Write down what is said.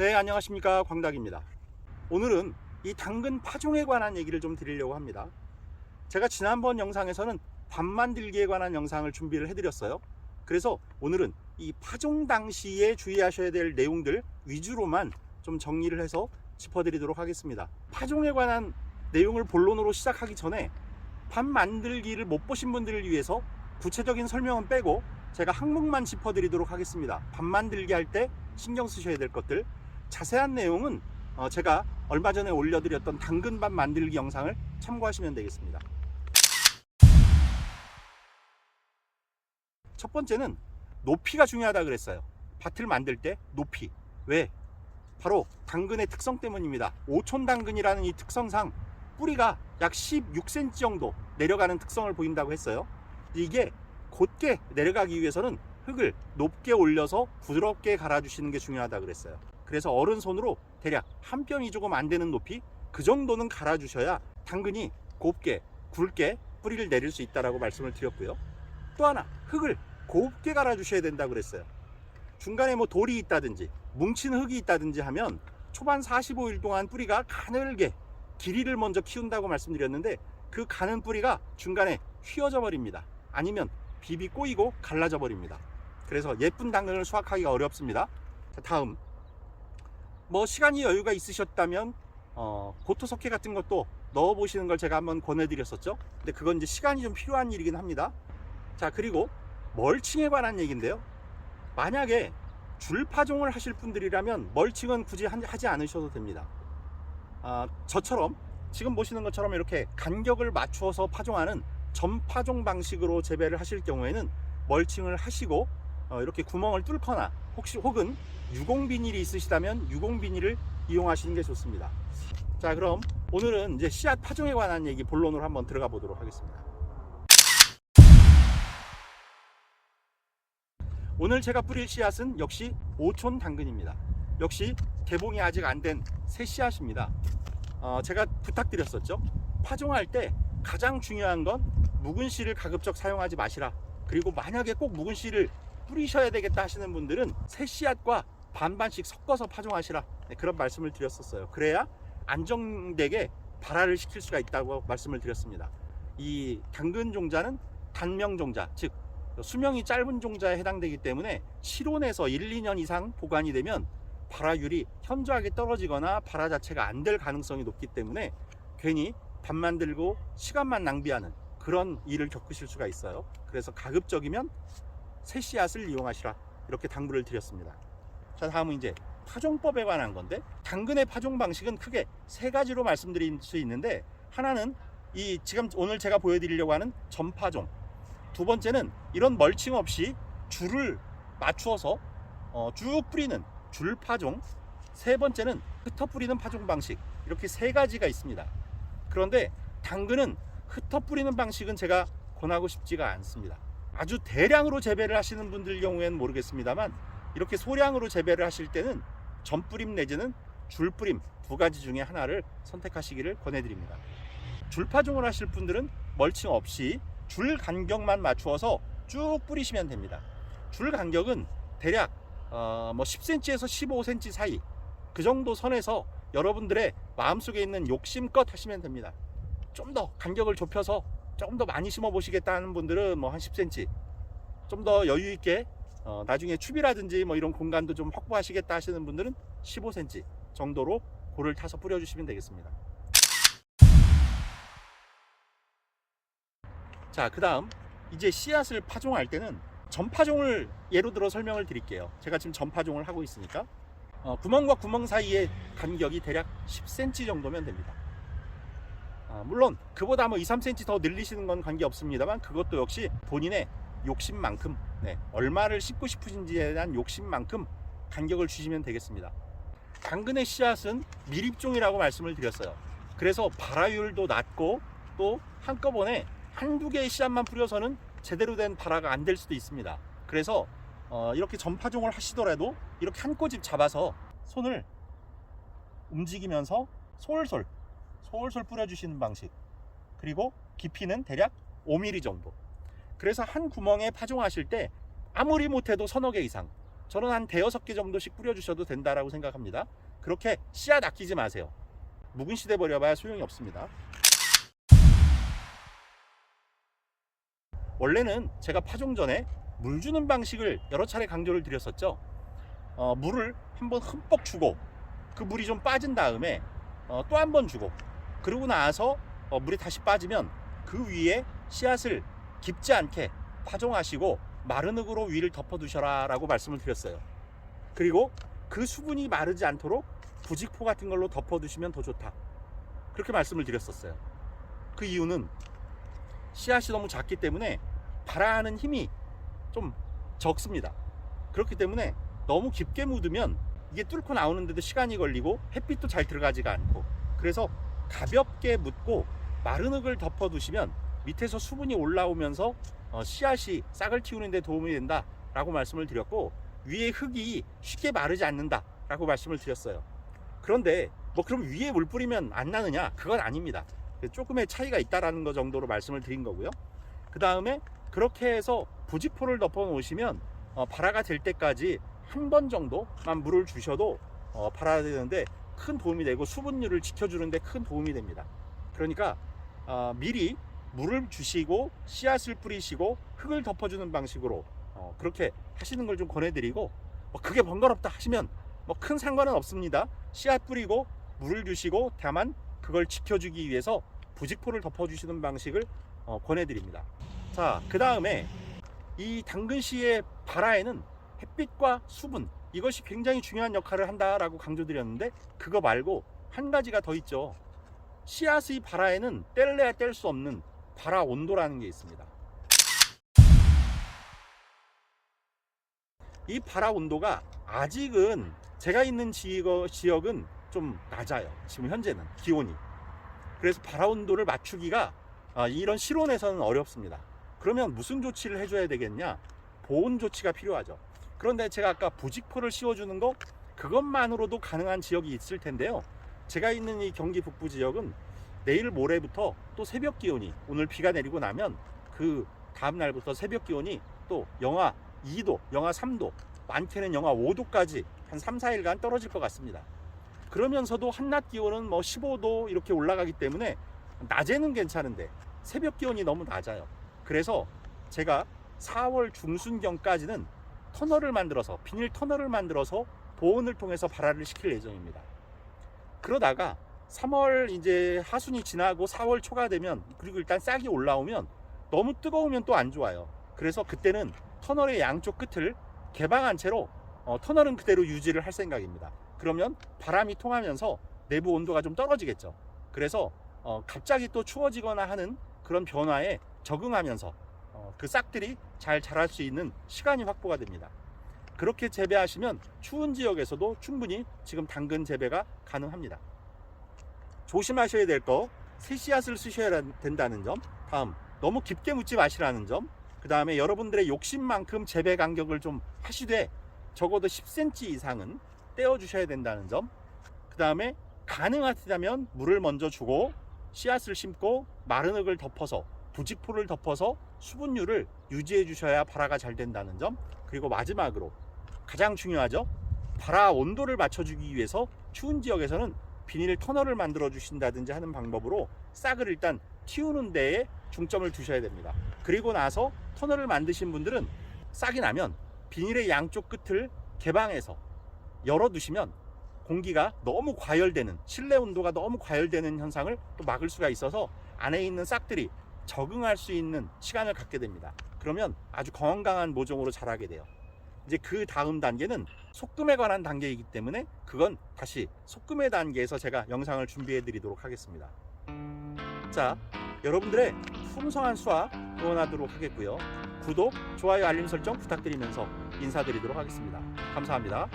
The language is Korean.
네, 안녕하십니까. 광닭입니다. 오늘은 이 당근 파종에 관한 얘기를 좀 드리려고 합니다. 제가 지난번 영상에서는 밥 만들기에 관한 영상을 준비를 해드렸어요. 그래서 오늘은 이 파종 당시에 주의하셔야 될 내용들 위주로만 좀 정리를 해서 짚어드리도록 하겠습니다. 파종에 관한 내용을 본론으로 시작하기 전에 밥 만들기를 못 보신 분들을 위해서 구체적인 설명은 빼고 제가 항목만 짚어드리도록 하겠습니다. 밥 만들기 할 때 신경 쓰셔야 될 것들 자세한 내용은 어, 제가 얼마 전에 올려드렸던 당근밥 만들기 영상을 참고하시면 되겠습니다. 첫 번째는 높이가 중요하다 그랬어요. 밭을 만들 때 높이. 왜? 바로 당근의 특성 때문입니다. 오촌 당근이라는 이 특성상 뿌리가 약 16cm 정도 내려가는 특성을 보인다고 했어요. 이게 곧게 내려가기 위해서는 흙을 높게 올려서 부드럽게 갈아주시는 게 중요하다 그랬어요. 그래서 어른 손으로 대략 한 뼘이 조금 안 되는 높이 그 정도는 갈아주셔야 당근이 곱게 굵게 뿌리를 내릴 수 있다라고 말씀을 드렸고요. 또 하나 흙을 곱게 갈아주셔야 된다 그랬어요. 중간에 뭐 돌이 있다든지 뭉친 흙이 있다든지 하면 초반 45일 동안 뿌리가 가늘게 길이를 먼저 키운다고 말씀드렸는데 그 가는 뿌리가 중간에 휘어져 버립니다. 아니면 비비 꼬이고 갈라져 버립니다. 그래서 예쁜 당근을 수확하기가 어렵습니다. 자, 다음 뭐 시간이 여유가 있으셨다면 어, 고토석회 같은 것도 넣어 보시는 걸 제가 한번 권해드렸었죠. 근데 그건 이제 시간이 좀 필요한 일이긴 합니다. 자 그리고 멀칭에 관한 얘기인데요. 만약에 줄 파종을 하실 분들이라면 멀칭은 굳이 한- 하지 않으셔도 됩니다. 아, 저처럼 지금 보시는 것처럼 이렇게 간격을 맞추어서 파종하는 전파종 방식으로 재배를 하실 경우에는 멀칭을 하시고 어, 이렇게 구멍을 뚫거나 혹시 혹은 유공 비닐이 있으시다면 유공 비닐을 이용하시는 게 좋습니다. 자, 그럼 오늘은 이제 씨앗 파종에 관한 얘기 본론으로 한번 들어가 보도록 하겠습니다. 오늘 제가 뿌릴 씨앗은 역시 오촌 당근입니다. 역시 개봉이 아직 안 된 새 씨앗입니다. 어, 제가 부탁드렸었죠. 파종할 때 가장 중요한 건 묵은 씨를 가급적 사용하지 마시라. 그리고 만약에 꼭 묵은 씨를 뿌리셔야 되겠다 하시는 분들은 새 씨앗과 반반씩 섞어서 파종하시라. 네, 그런 말씀을 드렸었어요. 그래야 안정되게 발화를 시킬 수가 있다고 말씀을 드렸습니다. 이 당근 종자는 단명 종자, 즉 수명이 짧은 종자에 해당되기 때문에 실온에서 1, 2년 이상 보관이 되면 발화율이 현저하게 떨어지거나 발화 자체가 안 될 가능성이 높기 때문에 괜히 밥 만들고 시간만 낭비하는 그런 일을 겪으실 수가 있어요. 그래서 가급적이면 새 씨앗을 이용하시라. 이렇게 당부를 드렸습니다. 자 다음은 이제 파종법에 관한 건데 당근의 파종 방식은 크게 세 가지로 말씀드릴 수 있는데 하나는 이 지금 오늘 제가 보여드리려고 하는 전파종. 두 번째는 이런 멀칭 없이 줄을 맞추어서 어, 쭉 뿌리는 줄 파종. 세 번째는 흩어 뿌리는 파종 방식. 이렇게 세 가지가 있습니다. 그런데 당근은 흩어 뿌리는 방식은 제가 권하고 싶지가 않습니다 아주 대량으로 재배를 하시는 분들 경우에는 모르겠습니다만 이렇게 소량으로 재배를 하실 때는 전뿌림 내지는 줄뿌림 두 가지 중에 하나를 선택하시기를 권해드립니다 줄파종을 하실 분들은 멀칭 없이 줄 간격만 맞추어서 쭉 뿌리시면 됩니다. 줄 간격은 대략 어, 뭐 10cm에서 15cm 사이 그 정도 선에서 여러분들의 마음속에 있는 욕심껏 하시면 됩니다. 좀 더 간격을 좁혀서 조금 더 많이 심어 보시겠다는 분들은 뭐 한 10cm 좀 더 여유 있게 어, 나중에 추비라든지 뭐 이런 공간도 좀 확보하시겠다 하시는 분들은 15cm 정도로 골을 타서 뿌려주시면 되겠습니다. 자, 그 다음 이제 씨앗을 파종할 때는 전파종을 예로 들어 설명을 드릴게요. 제가 지금 전파종을 하고 있으니까 어, 구멍과 구멍 사이의 간격이 대략 10cm 정도면 됩니다. 아, 물론 그보다 뭐 2, 3cm 더 늘리시는 건 관계 없습니다만 그것도 역시 본인의 욕심만큼 네, 얼마를 심고 싶으신지에 대한 욕심만큼 간격을 주시면 되겠습니다. 당근의 씨앗은 밀입종이라고 말씀을 드렸어요. 그래서 발화율도 낮고 또 한꺼번에 한두 개의 씨앗만 뿌려서는 제대로 된 발화가 안 될 수도 있습니다. 그래서 어, 이렇게 전파종을 하시더라도 이렇게 한 꼬집 잡아서 손을 움직이면서 솔솔 솔솔 뿌려주시는 방식 그리고 깊이는 대략 5mm 정도 그래서 한 구멍에 파종하실 때 아무리 못해도 서너 개 이상 저는 한 대여섯 개 정도씩 뿌려주셔도 된다라고 생각합니다. 그렇게 씨앗 아끼지 마세요. 묵은 시대 버려봐야 소용이 없습니다. 원래는 제가 파종 전에 물 주는 방식을 여러 차례 강조를 드렸었죠. 어, 물을 한번 흠뻑 주고 그 물이 좀 빠진 다음에 어, 또한 번 주고 그러고 나서 어, 물이 다시 빠지면 그 위에 씨앗을 깊지 않게 파종하시고 마른 흙으로 위를 덮어 두셔라 라고 말씀을 드렸어요. 그리고 그 수분이 마르지 않도록 부직포 같은 걸로 덮어 두시면 더 좋다. 그렇게 말씀을 드렸었어요. 그 이유는 씨앗이 너무 작기 때문에 발화하는 힘이 좀 적습니다. 그렇기 때문에 너무 깊게 묻으면 이게 뚫고 나오는데도 시간이 걸리고 햇빛도 잘 들어가지가 않고 그래서 가볍게 묻고 마른 흙을 덮어두시면 밑에서 수분이 올라오면서 어, 씨앗이 싹을 틔우는 데 도움이 된다 라고 말씀을 드렸고 위에 흙이 쉽게 마르지 않는다 라고 말씀을 드렸어요. 그런데 뭐 그럼 위에 물 뿌리면 안 나느냐? 그건 아닙니다. 조금의 차이가 있다라는 거 정도로 말씀을 드린 거고요. 그 다음에 그렇게 해서 부직포를 덮어 놓으시면 어, 발화가 될 때까지 한 번 정도만 물을 주셔도 어, 발화가 되는데 큰 도움이 되고 수분율을 지켜주는데 큰 도움이 됩니다. 그러니까 어, 미리 물을 주시고 씨앗을 뿌리시고 흙을 덮어주는 방식으로 어, 그렇게 하시는 걸 좀 권해드리고 뭐 그게 번거롭다 하시면 뭐 큰 상관은 없습니다. 씨앗 뿌리고 물을 주시고 다만 그걸 지켜주기 위해서 부직포를 덮어주시는 방식을 어, 권해드립니다. 자, 그 다음에 이 당근씨의 발화에는 햇빛과 수분 이것이 굉장히 중요한 역할을 한다라고 강조드렸는데 그거 말고 한 가지가 더 있죠. 씨앗의 발화에는 뗄래야 뗄 수 없는 발화 온도라는 게 있습니다. 이 발화 온도가 아직은 제가 있는 지역, 지역은 좀 낮아요. 지금 현재는 기온이. 그래서 발화 온도를 맞추기가 아, 이런 실온에서는 어렵습니다. 그러면 무슨 조치를 해줘야 되겠냐? 보온 조치가 필요하죠. 그런데 제가 아까 부직포를 씌워주는 거 그것만으로도 가능한 지역이 있을 텐데요. 제가 있는 이 경기 북부 지역은 내일 모레부터 또 새벽 기온이 오늘 비가 내리고 나면 그 다음 날부터 새벽 기온이 또 영하 2도, 영하 3도, 많게는 영하 5도까지 한 3, 4일간 떨어질 것 같습니다. 그러면서도 한낮 기온은 뭐 15도 이렇게 올라가기 때문에 낮에는 괜찮은데 새벽 기온이 너무 낮아요. 그래서 제가 4월 중순경까지는 터널을 만들어서 비닐 터널을 만들어서 보온을 통해서 발화를 시킬 예정입니다. 그러다가 3월 이제 하순이 지나고 4월 초가 되면 그리고 일단 싹이 올라오면 너무 뜨거우면 또 안 좋아요. 그래서 그때는 터널의 양쪽 끝을 개방한 채로 어, 터널은 그대로 유지를 할 생각입니다. 그러면 바람이 통하면서 내부 온도가 좀 떨어지겠죠. 그래서 어, 갑자기 또 추워지거나 하는 그런 변화에 적응하면서 어, 그 싹들이 잘 자랄 수 있는 시간이 확보가 됩니다. 그렇게 재배하시면 추운 지역에서도 충분히 지금 당근 재배가 가능합니다. 조심하셔야 될 거, 새 씨앗을 쓰셔야 된다는 점, 다음 너무 깊게 묻지 마시라는 점, 그 다음에 여러분들의 욕심만큼 재배 간격을 좀 하시되 적어도 10cm 이상은 떼어 주셔야 된다는 점, 그 다음에 가능하다면 물을 먼저 주고 씨앗을 심고 마른 흙을 덮어서 부직포를 덮어서 수분율을 유지해 주셔야 발화가 잘 된다는 점 그리고 마지막으로 가장 중요하죠. 발화 온도를 맞춰주기 위해서 추운 지역에서는 비닐 터널을 만들어 주신다든지 하는 방법으로 싹을 일단 틔우는 데에 중점을 두셔야 됩니다. 그리고 나서 터널을 만드신 분들은 싹이 나면 비닐의 양쪽 끝을 개방해서 열어 두시면 공기가 너무 과열되는 실내 온도가 너무 과열되는 현상을 또 막을 수가 있어서 안에 있는 싹들이 적응할 수 있는 시간을 갖게 됩니다. 그러면 아주 건강한 모종으로 자라게 돼요. 이제 그 다음 단계는 속금에 관한 단계이기 때문에 그건 다시 속금의 단계에서 제가 영상을 준비해 드리도록 하겠습니다. 자, 여러분들의 풍성한 수확 응원하도록 하겠고요. 구독, 좋아요, 알림 설정 부탁드리면서 인사드리도록 하겠습니다. 감사합니다.